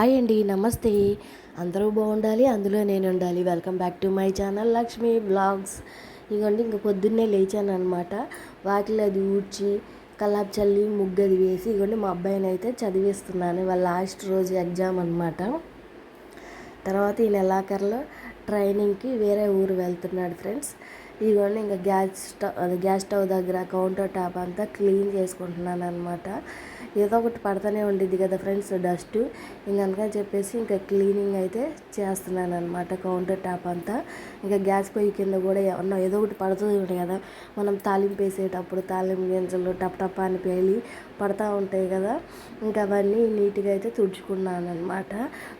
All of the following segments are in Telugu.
హాయ్ అండి నమస్తే. అందరూ బాగుండాలి అందులో నేను ఉండాలి. Welcome back to my channel Lakshmi vlogs ఇదిగోండి ఇంక పొద్దున్నే లేచాను అనమాట వాకిలి అది ఊడ్చి కల్లాపు చల్లి ముగ్గది వేసి ఇదిగోండి మా అబ్బాయిని అయితే చదివిస్తున్నాను. వాళ్ళ లాస్ట్ రోజు ఎగ్జామ్ అనమాట తర్వాత ఈ నెలాఖరులో ట్రైనింగ్కి వేరే ఊరు వెళ్తున్నాడు ఫ్రెండ్స్ ఇదిగోండి ఇంకా గ్యాస్ స్టవ్ అది గ్యాస్ స్టవ్ దగ్గర కౌంటర్ టాప్ అంతా క్లీన్ చేసుకుంటున్నాను అనమాట ఏదో ఒకటి పడుతూనే ఉండిద్ది కదా ఫ్రెండ్స్ డస్ట్. ఇంక అందుకని చెప్పేసి ఇంకా క్లీనింగ్ అయితే చేస్తున్నాను అనమాట కౌంటర్ టాప్ అంతా. ఇంకా గ్యాస్ పొయ్యి కింద కూడా ఏమన్నా ఏదో ఒకటి పడుతుంది ఉంటాయి కదా మనం తాలింపు వేసేటప్పుడు తాలింపు గింజలు టప్ టప్ అని పేలి పడతా ఉంటాయి కదా. ఇంకా అవన్నీ నీట్గా అయితే తుడుచుకున్నాను అనమాట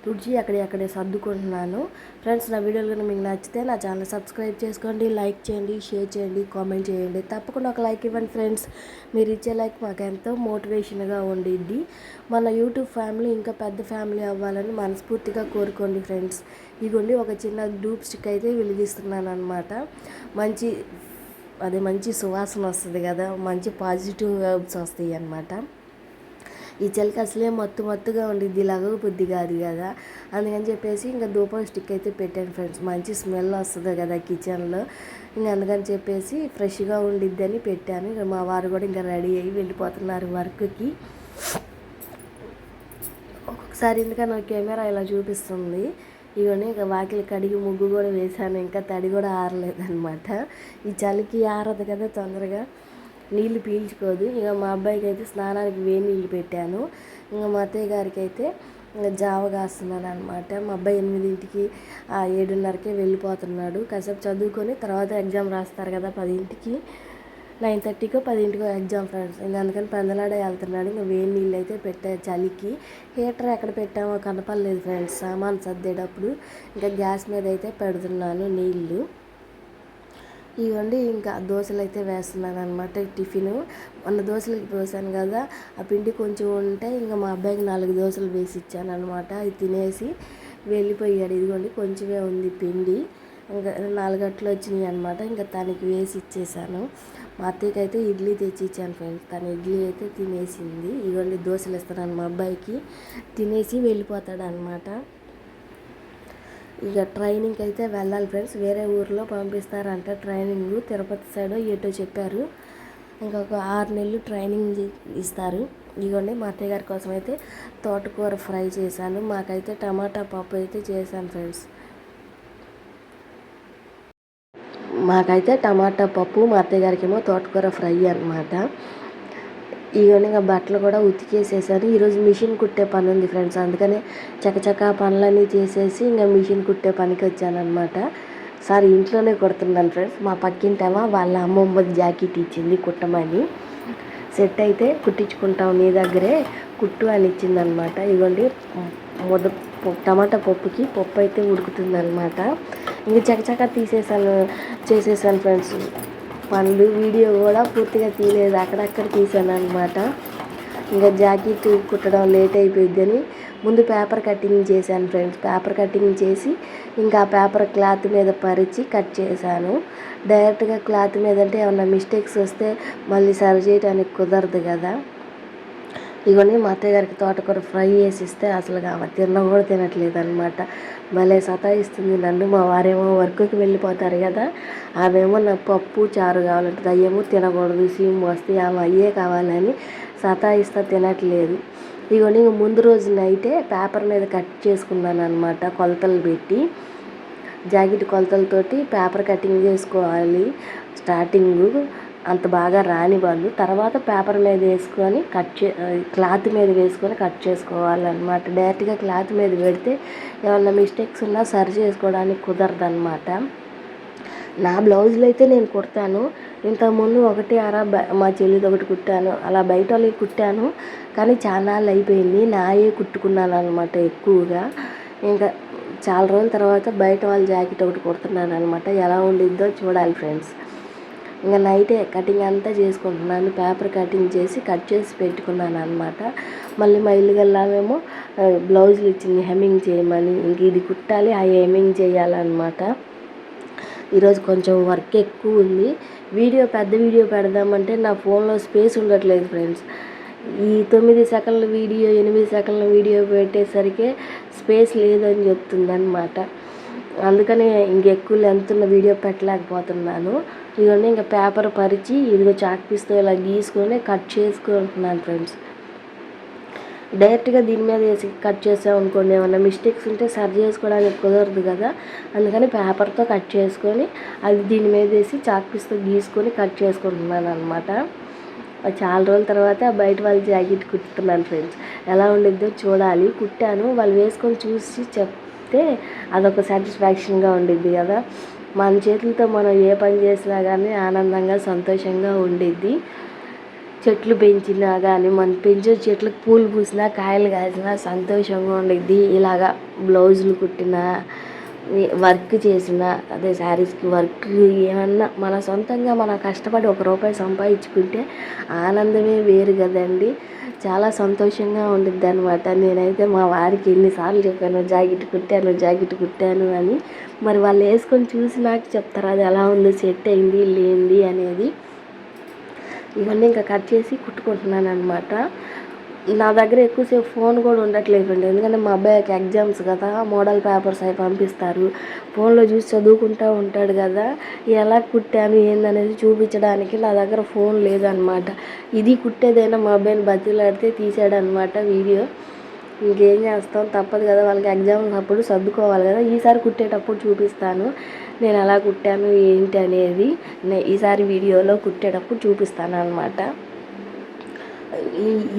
తుడిచి అక్కడే సర్దుకుంటున్నాను. ఫ్రెండ్స్ నా వీడియోలు కనుక మీకు నచ్చితే నా ఛానల్ సబ్స్క్రైబ్ చేసుకోండి లైక్ చేయండి షేర్ చేయండి కామెంట్ చేయండి. తప్పకుండా ఒక లైక్ ఇవ్వండి ఫ్రెండ్స్. మీరు ఇచ్చే లైక్ మాకు ఎంతో మోటివేషన్గా ఉండిద్ది. మన యూట్యూబ్ ఫ్యామిలీ ఇంకా పెద్ద ఫ్యామిలీ అవ్వాలని మనస్ఫూర్తిగా కోరుకోండి ఫ్రెండ్స్. ఇదిగోండి ఒక చిన్న డూప్ స్టిక్ అయితే వెలిగిస్తున్నాను అనమాట మంచి అది మంచి సువాసన వస్తుంది కదా మంచి పాజిటివ్ వైబ్స్ వస్తాయి అన్నమాట. ఈ చలికి అసలే మత్తు మత్తుగా ఉండిద్ది ఇలాగ బుద్ధి కాదు కదా. అందుకని చెప్పేసి ఇంకా ధూపం స్టిక్ అయితే పెట్టాను ఫ్రెండ్స్ మంచి స్మెల్ వస్తుంది కదా కిచెన్లో ఇంకా అందుకని చెప్పేసి ఫ్రెష్గా ఉండిద్ది అని పెట్టాను. ఇంకా మా వారు కూడా ఇంకా రెడీ అయ్యి వెళ్ళిపోతున్నారు వర్క్కి. ఒక్కొక్కసారి ఎందుకని కెమెరా ఇలా చూపిస్తుంది? ఇవన్నీ ఇంకా వాకిలి కడిగి ముగ్గు కూడా వేశాను ఇంకా తడి కూడా ఆరలేదనమాట ఈ చలికి ఆరదు కదా తొందరగా నీళ్ళు పీల్చుకోదు. ఇక మా అబ్బాయికి అయితే స్నానానికి వేడి నీళ్ళు పెట్టాను. ఇంకా మా అత్తయ్య గారికి అయితే జావ కాస్తున్నాను అనమాట మా అబ్బాయి ఎనిమిదింటికి ఏడున్నరకే వెళ్ళిపోతున్నాడు. కాసేపు చదువుకొని తర్వాత ఎగ్జామ్ రాస్తారు కదా పదింటికి. నైన్ థర్టీకో పదింటికో ఎగ్జామ్ ఫ్రెండ్స్. ఇంకా అందుకని పెందలాడే వెళ్తున్నాడు. ఇంకా వేడి నీళ్ళు అయితే పెట్టా చలికి. హీటర్ ఎక్కడ పెట్టామో కనపడలేదు ఫ్రెండ్స్. సామాన్ సర్దేటప్పుడు ఇంకా గ్యాస్ మీద అయితే పెడుతున్నాను నీళ్ళు. ఇవ్వండి ఇంకా దోశలు అయితే వేస్తున్నాను అనమాట టిఫిన్. మొన్న దోశలకి పోసాను కదా ఆ పిండి కొంచెం ఉంటే ఇంకా మా అబ్బాయికి నాలుగు దోశలు వేసి ఇచ్చాను అనమాట అది తినేసి వెళ్ళిపోయాడు. ఇదిగోండి కొంచెమే ఉంది పిండి. ఇంకా నాలుగట్లు వచ్చినాయి అనమాట ఇంకా తనకి వేసి ఇచ్చేసాను. మా అత్తయ్యకి అయితే ఇడ్లీ తెచ్చి ఇచ్చాను ఫ్రెండ్స్ తను ఇడ్లీ అయితే తినేసింది. ఇవ్వండి దోశలు ఇస్తున్నాను మా అబ్బాయికి. తినేసి వెళ్ళిపోతాడు అనమాట ఇక ట్రైనింగ్కి అయితే వెళ్ళాలి ఫ్రెండ్స్ వేరే ఊర్లో పంపిస్తారంట ట్రైనింగ్ తిరుపతి సైడ్ ఎటో చెప్పారు. ఇంకొక ఆరు నెలలు ట్రైనింగ్ ఇస్తారు. ఇదిగోండి మా అత్తయ్య గారి కోసం అయితే తోటకూర ఫ్రై చేశాను. మాకైతే టమాటా పప్పు అయితే చేశాను ఫ్రెండ్స్ మాకైతే టమాటా పప్పు మా అత్తయ్య గారికి ఏమో తోటకూర ఫ్రై అనమాట ఈవినింగ్ బట్టలు కూడా ఉతికేసేసాను. ఈరోజు మిషన్ కుట్టే పని ఉంది ఫ్రెండ్స్. అందుకనే చకచక పనులన్నీ చేసేసి ఇంకా మిషన్ కుట్టే పనికి వచ్చానమాట సార్ ఇంట్లోనే కుడుతున్నాను ఫ్రెండ్స్. మా పక్కింటేమో వాళ్ళ అమ్మమ్మ జాకెట్ ఇచ్చింది కుట్టమని. సెట్ అయితే కుట్టించుకుంటాం నీ దగ్గరే. కుట్టు అని ఇచ్చిందనమాట ఇవ్వండి మొద టమాటా పప్పుకి పప్పు అయితే ఉడుకుతుందనమాట ఇంక చకచక తీసేసాను చేసేసాను ఫ్రెండ్స్ పనులు వీడియో కూడా పూర్తిగా తీయలేదు అక్కడక్కడ తీసాను అనమాట ఇంకా జాకెట్ కుట్టడం లేట్ అయిపోయిందని ముందు పేపర్ కటింగ్ చేశాను ఫ్రెండ్స్ పేపర్ కటింగ్ చేసి ఇంకా పేపర్ క్లాత్ మీద పరిచి కట్ చేశాను. డైరెక్ట్గా క్లాత్ మీద అంటే ఏమన్నా మిస్టేక్స్ వస్తే మళ్ళీ సరి చేయడానికి కుదరదు కదా. ఇవన్నీ మా అత్తయ్య గారికి తోటకూర ఫ్రై చేసి ఇస్తే అసలు ఆమె తిన్న కూడా తినట్లేదు అనమాట భలే సతాయిస్తుంది నన్ను మా వారేమో వర్క్కి వెళ్ళిపోతారు కదా ఆమెమో నాకు పప్పు చారు కావాలంటే అయ్యేమో తినకూడదు సీమ్ వస్తే ఆమె అయ్యే కావాలని సతాయిస్తా తినట్లేదు. ఇవన్నీ ముందు రోజు నైటే పేపర్ మీద కట్ చేసుకున్నాను అనమాట కొలతలు పెట్టి. జాకెట్ కొలతలతోటి పేపర్ కటింగ్ చేసుకోవాలి స్టార్టింగ్. అంత బాగా రాని వాళ్ళు. తర్వాత పేపర్ మీద వేసుకొని కట్ చే క్లాత్ మీద వేసుకొని కట్ చేసుకోవాలన్నమాట. డైరెక్ట్గా క్లాత్ మీద పెడితే ఏమన్నా మిస్టేక్స్ ఉన్నా సరి చేసుకోవడానికి కుదరదు అనమాట నా బ్లౌజులు అయితే నేను కుడతాను. ఇంతకుముందు ఒకటి అరా మా చెల్లిది ఒకటి కుట్టాను. అలా బయట వాళ్ళకి కుట్టాను. కానీ చాలా అయిపోయింది. నాయే కుట్టుకున్నాను అనమాట ఎక్కువగా. ఇంకా చాలా రోజుల తర్వాత బయట వాళ్ళ జాకెట్ ఒకటి కుడుతున్నాను అనమాట ఎలా ఉండిద్దో చూడాలి ఫ్రెండ్స్. ఇంకా నైటే కటింగ్ అంతా చేసుకుంటున్నాను. పేపర్ కటింగ్ చేసి కట్ చేసి పెట్టుకున్నాను అనమాట మళ్ళీ మా ఇల్లు గల్లామేమో బ్లౌజులు ఇచ్చింది హెమ్మింగ్ చేయమని. ఇంక ఇది కుట్టాలి ఆ హెమ్మింగ్ చేయాలన్నమాట. ఈరోజు కొంచెం వర్క్ ఎక్కువ ఉంది. వీడియో పెద్ద వీడియో పెడదామంటే నా ఫోన్లో స్పేస్ ఉండట్లేదు ఫ్రెండ్స్. ఈ తొమ్మిది సెకండ్ల వీడియో ఎనిమిది సెకండ్ల వీడియో పెట్టేసరికి స్పేస్ లేదని చెప్తుంది అనమాట అందుకని ఇంకెక్కువ లెంత్ ఉన్న వీడియో పెట్టలేకపోతున్నాను. ఇదిగోండి ఇంకా పేపర్ పరిచి ఇదిగో చాక్ పీస్తో ఇలా గీసుకొని కట్ చేసుకుంటున్నాను ఫ్రెండ్స్ డైరెక్ట్గా దీని మీద వేసి కట్ చేసాం అనుకోండి ఏమన్నా మిస్టేక్స్ ఉంటే సరి చేసుకోవడానికి కుదరదు కదా. అందుకని పేపర్తో కట్ చేసుకొని అది దీని మీద వేసి చాక్ పీస్తో గీసుకొని కట్ చేసుకుంటున్నాను అనమాట చాలా రోజుల తర్వాత బయట వాళ్ళ జాకెట్ కుట్టుతున్నాను ఫ్రెండ్స్ ఎలా ఉండిద్దో చూడాలి. కుట్టాను వాళ్ళు వేసుకొని చూసి చెప్ చేస్తే అదొక సాటిస్ఫాక్షన్గా ఉండిద్ది కదా. మన చేతులతో మనం ఏ పని చేసినా కానీ ఆనందంగా సంతోషంగా ఉండిద్ది. చెట్లు పెంచినా కానీ మనం పెంచే చెట్లకు పూలు పూసినా కాయలు కాసినా సంతోషంగా ఉండిద్ది. ఇలాగా బ్లౌజులు కుట్టినా వర్క్ చేసిన అదే శారీస్కి వర్క్ ఏమన్నా మన సొంతంగా మనం కష్టపడి ఒక రూపాయి సంపాదించుకుంటే ఆనందమే వేరు కదండి. చాలా సంతోషంగా ఉండిద్ది అనమాట నేనైతే మా వారికి ఎన్నిసార్లు చెప్పాను జాకెట్ కుట్టాను జాకెట్ కుట్టాను అని. మరి వాళ్ళు వేసుకొని చూసి నాకు చెప్తారు అది ఎలా ఉంది సెట్ అయింది లేనిది అనేది. ఇవన్నీ ఇంకా కట్ చేసి కుట్టుకుంటున్నాను అనమాట నా దగ్గర ఎక్కువసేపు ఫోన్ కూడా ఉండట్లేదు అండి ఎందుకంటే మా అబ్బాయికి ఎగ్జామ్స్ కదా మోడల్ పేపర్స్ అవి పంపిస్తారు. ఫోన్లో చూసి చదువుకుంటూ ఉంటాడు కదా ఎలా కుట్టాను ఏందనేది చూపించడానికి నా దగ్గర ఫోన్ లేదనమాట. ఇది కుట్టేదైనా మా అబ్బాయిని బతిలాడితే తీసాడనమాట వీడియో. ఇంకేం చేస్తాం? తప్పదు కదా వాళ్ళకి ఎగ్జామ్స్ అప్పుడు సర్దుకోవాలి కదా. ఈసారి కుట్టేటప్పుడు చూపిస్తాను. నేను ఎలా కుట్టాను ఏంటి అనేది ఈసారి వీడియోలో కుట్టేటప్పుడు చూపిస్తాను అనమాట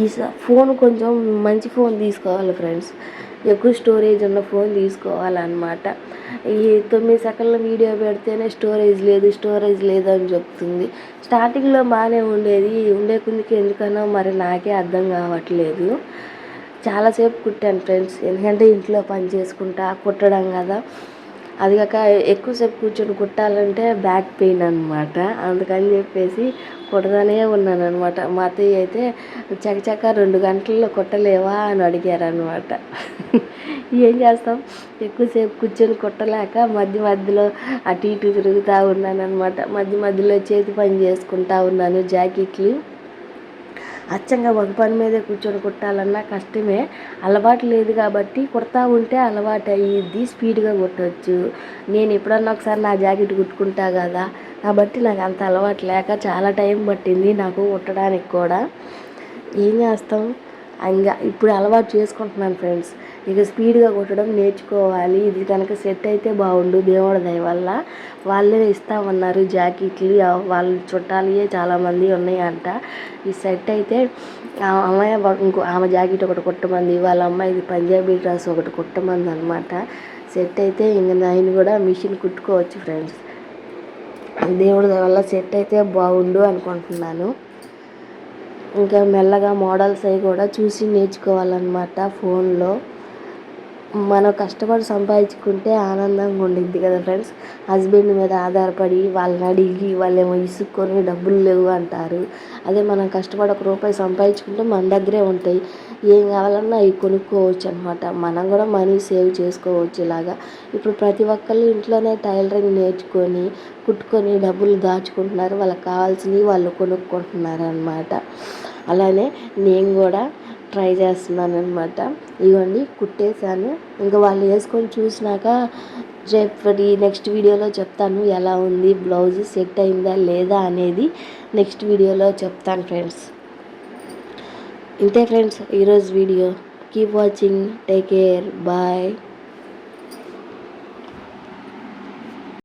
ఈ ఫోన్ కొంచెం మంచి ఫోన్ తీసుకోవాలి ఫ్రెండ్స్. ఎక్కువ స్టోరేజ్ ఉన్న ఫోన్ తీసుకోవాలన్నమాట. ఈ తొమ్మిది సెకండ్ల వీడియో పెడితేనే స్టోరేజ్ లేదు స్టోరేజ్ లేదు అని చెప్తుంది. స్టార్టింగ్లో బాగానే ఉండేది ఉండే కొందికి ఎందుకన్నా మరి నాకే అర్థం కావట్లేదు. చాలాసేపు కుట్టాను ఫ్రెండ్స్ ఎందుకంటే ఇంట్లో పని చేసుకుంటా కుట్టడం కదా. అది కాక ఎక్కువసేపు కూర్చొని కుట్టాలంటే బ్యాక్ పెయిన్ అనమాట అందుకని చెప్పేసి కుడతానే ఉన్నాను అనమాట మా అత్తయ్య అయితే చకచక రెండు గంటల్లో కుట్టలేవా అని అడిగారు అనమాట ఏం చేస్తాం? ఎక్కువసేపు కూర్చొని కుట్టలేక మధ్య మధ్యలో అటు ఇటు తిరుగుతూ ఉన్నాను అనమాట మధ్య మధ్యలో చేతి పని చేసుకుంటా ఉన్నాను జాకెట్లు. అచ్చంగా ఒక పని మీదే కూర్చొని కుట్టాలన్నా కష్టమే. అలవాటు లేదు కాబట్టి కుడతా ఉంటే అలవాటు అయ్యిద్ది స్పీడ్గా కుట్టవచ్చు నేను ఎప్పుడన్నా ఒకసారి నా జాకెట్ కుట్టుకుంటా కదా కాబట్టి నాకు అంత అలవాటు లేక చాలా టైం పట్టింది నాకు కుట్టడానికి కూడా. ఏం చేస్తాం? ఇంకా ఇప్పుడు అలవాటు చేసుకుంటున్నాను ఫ్రెండ్స్. ఇక స్పీడ్గా కొట్టడం నేర్చుకోవాలి. ఇది కనుక సెట్ అయితే బాగుండు దేవుడి దయ వల్ల. వాళ్ళే ఇస్తామన్నారు జాకెట్లు. వాళ్ళు చుట్టాలియే చాలామంది ఉన్నాయంట. ఈ సెట్ అయితే అమ్మాయి ఇంకో ఆమె జాకెట్ ఒకటి కుట్టమంది వాళ్ళ అమ్మాయిది పంజాబీ డ్రెస్ ఒకటి కుట్టమంది అనమాట సెట్ అయితే ఇంక నేను కూడా మిషన్ కుట్టుకోవచ్చు ఫ్రెండ్స్. దేవుడి వల్ల సెట్ అయితే బాగుండు అనుకుంటున్నాను. ఇంకా మెల్లగా మోడల్స్ అవి కూడా చూసి నేర్చుకోవాలన్నమాట ఫోన్లో. మనం కష్టపడి సంపాదించుకుంటే ఆనందంగా ఉండిద్ది కదా ఫ్రెండ్స్ హస్బెండ్ మీద ఆధారపడి వాళ్ళని అడిగి వాళ్ళేమో ఇసుక్కొని డబ్బులు లేవు అంటారు. అదే మనం కష్టపడి ఒక రూపాయి సంపాదించుకుంటే మన దగ్గరే ఉంటాయి. ఏం కావాలన్నా అవి కొనుక్కోవచ్చు అనమాట మనం కూడా మనీ సేవ్ చేసుకోవచ్చు ఇలాగా. ఇప్పుడు ప్రతి ఒక్కళ్ళు ఇంట్లోనే టైలరింగ్ నేర్చుకొని కుట్టుకొని డబ్బులు దాచుకుంటున్నారు. వాళ్ళకి కావాల్సినవి వాళ్ళు కొనుక్కుంటున్నారు అనమాట అలానే నేను కూడా ట్రై చేస్తున్నాను అనమాట ఇవన్నీ కుట్టేశాను. ఇంకా వాళ్ళు వేసుకొని చూసినాక రేపటి నెక్స్ట్ వీడియోలో చెప్తాను ఎలా ఉంది బ్లౌజ్ సెట్ అయిందా లేదా అనేది నెక్స్ట్ వీడియోలో చెప్తాను ఫ్రెండ్స్. ఇంతే ఫ్రెండ్స్ ఈరోజు video. Keep watching take care bye